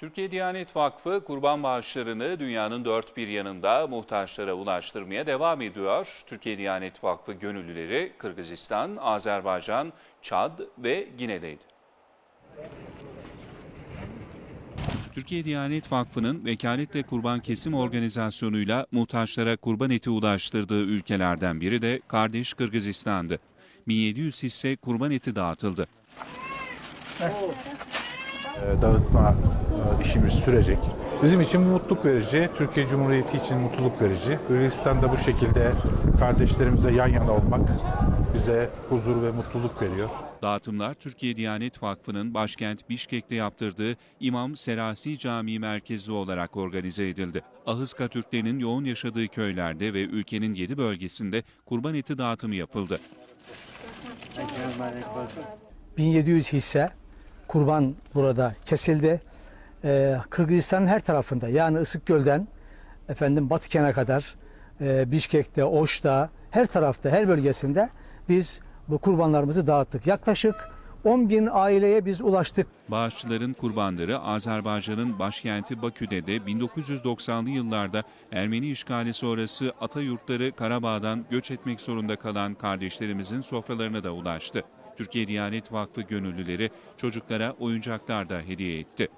Türkiye Diyanet Vakfı kurban bağışlarını dünyanın dört bir yanında muhtaçlara ulaştırmaya devam ediyor. Türkiye Diyanet Vakfı gönüllüleri Kırgızistan, Azerbaycan, Çad ve Gine'deydi. Türkiye Diyanet Vakfı'nın vekaletle kurban kesim organizasyonuyla muhtaçlara kurban eti ulaştırdığı ülkelerden biri de kardeş Kırgızistan'dı. 1700 hisse kurban eti dağıtıldı. E, dağıtma e, işimiz sürecek. Bizim için mutluluk verici, Türkiye Cumhuriyeti için mutluluk verici. Kırgızistan'da bu şekilde kardeşlerimize yan yana olmak bize huzur ve mutluluk veriyor. Dağıtımlar Türkiye Diyanet Vakfı'nın başkent Bişkek'te yaptırdığı İmam Serasi Camii merkezli olarak organize edildi. Ahıska Türklerinin yoğun yaşadığı köylerde ve ülkenin 7 bölgesinde kurban eti dağıtımı yapıldı. 1700 hisse kurban burada kesildi. Ee, Kırgızistan'ın her tarafında yani Isıkgöl'den efendim Batıken'e kadar e, Bişkek'te, Oş'ta her tarafta her bölgesinde biz bu kurbanlarımızı dağıttık. Yaklaşık 10 bin aileye biz ulaştık. Bağışçıların kurbanları Azerbaycan'ın başkenti Bakü'de de 1990'lı yıllarda Ermeni işgali sonrası ata yurtları Karabağ'dan göç etmek zorunda kalan kardeşlerimizin sofralarına da ulaştı. Türkiye Diyanet Vakfı gönüllüleri çocuklara oyuncaklar da hediye etti.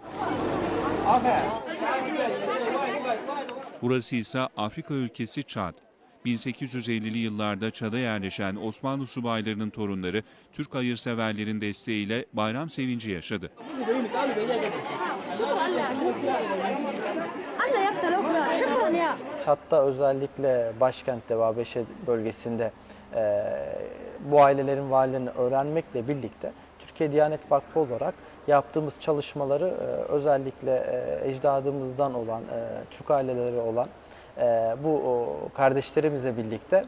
Burası ise Afrika ülkesi Çad. 1850'li yıllarda Çad'a yerleşen Osmanlı subaylarının torunları Türk hayırseverlerin desteğiyle bayram sevinci yaşadı. Çat'ta özellikle başkentte ve Abeşe bölgesinde e, bu ailelerin varlığını öğrenmekle birlikte Türkiye Diyanet Vakfı olarak yaptığımız çalışmaları e, özellikle e, ecdadımızdan olan, e, Türk aileleri olan bu kardeşlerimizle birlikte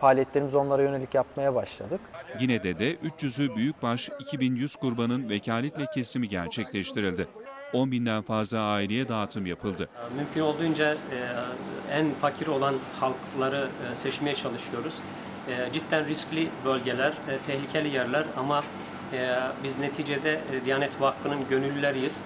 faaliyetlerimizi onlara yönelik yapmaya başladık. Gine'de de 300'ü büyükbaş 2100 kurbanın vekaletle kesimi gerçekleştirildi. 10 binden fazla aileye dağıtım yapıldı. Mümkün olduğunca en fakir olan halkları seçmeye çalışıyoruz. E, Cidden riskli bölgeler, e, tehlikeli yerler ama e, biz neticede e, Diyanet Vakfı'nın gönüllüleriyiz.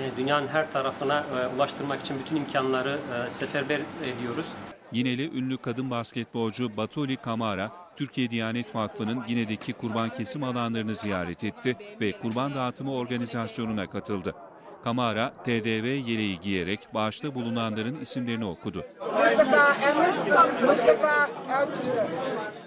E, Dünyanın her tarafına e, ulaştırmak için bütün imkanları e, seferber ediyoruz. Yineli ünlü kadın basketbolcu Batoli Kamara, Türkiye Diyanet Vakfı'nın Gine'deki kurban kesim alanlarını ziyaret etti ve kurban dağıtımı organizasyonuna katıldı. Kamara, TDV yeleği giyerek bağışta bulunanların isimlerini okudu. Mustafa Emir, Mustafa Ertuğrul.